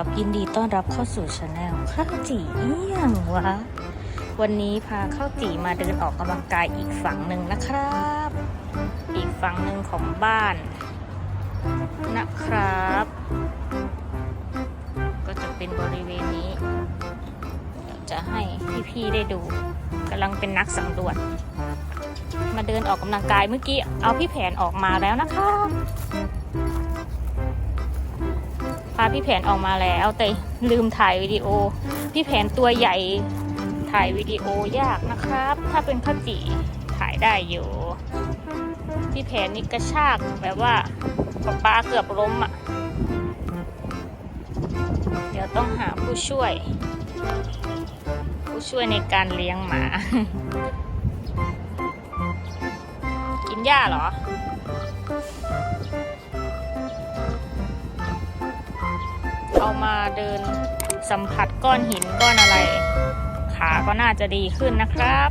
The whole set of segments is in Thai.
ครับยินดีต้อนรับเข้าสู่ช anel ข้าวจีเอี่ยงวะวันนี้พาข้าวจีมาเดินออกกำลังกายอีกฝั่งหนึ่งนะครับ อีกฝั่งหนึ่งของบ้านนะครับ ก็จะเป็นบริเวณนี้เดี๋ยวจะให้พี่ๆได้ดูกำลังเป็นนักสำรวจ มาเดินออกกำลังกายเมื่อกี้เอาพี่แผนออกมาแล้วนะครับ พาพี่แผนออกมาแล้ว แต่ลืมถ่ายวิดีโอ พี่แผนตัวใหญ่ถ่ายวิดีโอยากนะครับ ถ้าเป็นข้าวจีถ่ายได้อยู่ พี่แผนนี่กระชากแบบว่าป๊าปาเกือบล้มอะ เดี๋ยวต้องหาผู้ช่วย ผู้ช่วยในการเลี้ยงหมา กินหญ้าเหรอ เอามาเดินสัมผัสก้อนหินก้อนอะไร ขาก็น่าจะดีขึ้นนะครับ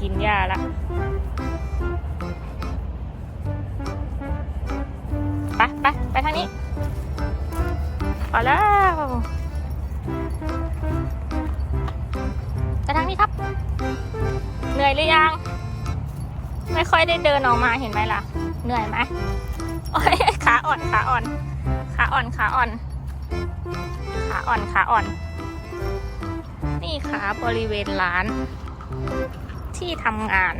กินหญ้าละไปไปไปทางนี้ไปแล้วไปทางนี้ครับ เหนื่อยหรือยัง ไม่ค่อยได้เดินออกมาเห็นไหมล่ะ เหนื่อยไหมโอ้ยขาอ่อนขาอ่อน อ่อนขาอ่อน ขาอ่อนขาอ่อน นี่ขาบริเวณร้าน ที่ทำงาน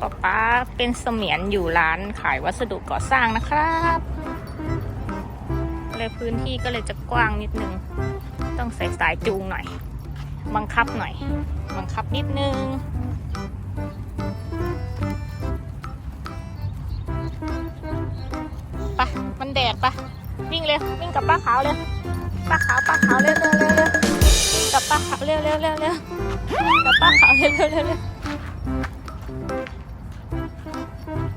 ป๊าป๊าเป็นเสมียนอยู่ร้านขายวัสดุก่อสร้างนะครับเลยพื้นที่ก็เลยจะกว้างนิดนึง ต้องใส่สายจูงหน่อย บังคับหน่อย บังคับนิดนึง นแดดปะวิ่งเร็ววิ่งกับป้าขาวเร็วป้าขาวป้าขาวเร็วเร็วเร็วเร็วกับป้าขาวเร็วเร็วเร็วเร็วกับป้าขาวเร็วเร็วเร็วเร็ว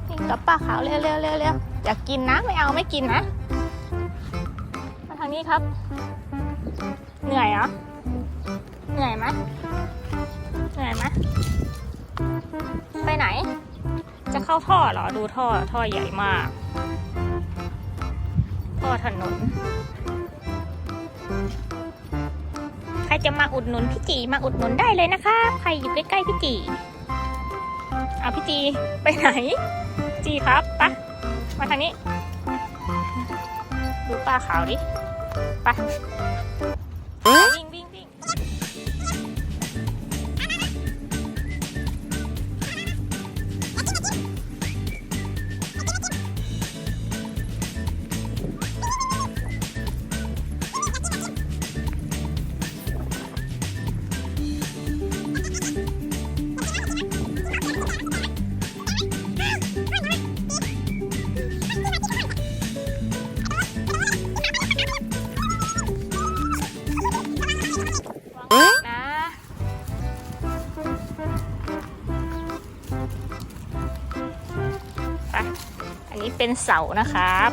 วิ่งกับป้าขาวเร็วเร็วเร็วเร็วอยากกินนะไม่เอาไม่กินนะมาทางนี้ครับ เหนื่อยเหรอเหนื่อยไหมเหนื่อยไหมไปไหน จะเข้าท่อเหรอดูท่อท่อใหญ่มาก ถนน ใครจะมาอุดหนุนพี่จีมาอุดหนุนได้เลยนะคะ ใครอยู่ใกล้ๆพี่จีเอาพี่จีไปไหน จีครับปะมาทางนี้ ดูป้าขาวดิไปะ เป็นเสานะครับ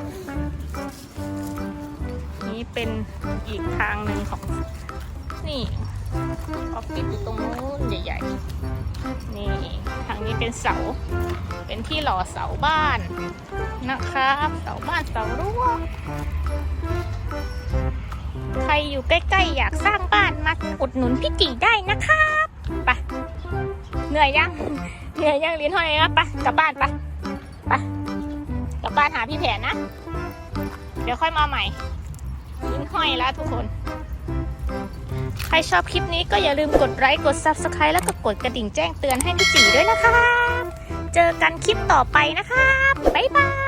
นี่เป็นอีกทางหนึ่งของ นี่ออฟฟิศอยู่ตรงนู้นใหญ่ๆ นี่ทางนี้เป็นเสา เป็นที่หล่อเสาบ้านนะครับ เสาบ้านเสารั้วใครอยู่ใกล้ๆ อยากสร้างบ้านมาอุดหนุนพี่จีได้นะครับ ไป เหนื่อยยัง เหนื่อยยังเรียนห้อยนะไป กลับบ้านไป บ้านหาพี่แผนนะ เดี๋ยวค่อยมาใหม่ลิ้นห้อยแล้วทุกคน ใครชอบคลิปนี้ก็อย่าลืมกดไลค์กด Subscribe แล้วก็กดกระดิ่งแจ้งเตือนให้พี่จีด้วยนะคะ เจอกันคลิปต่อไปนะคะบ๊ายบาย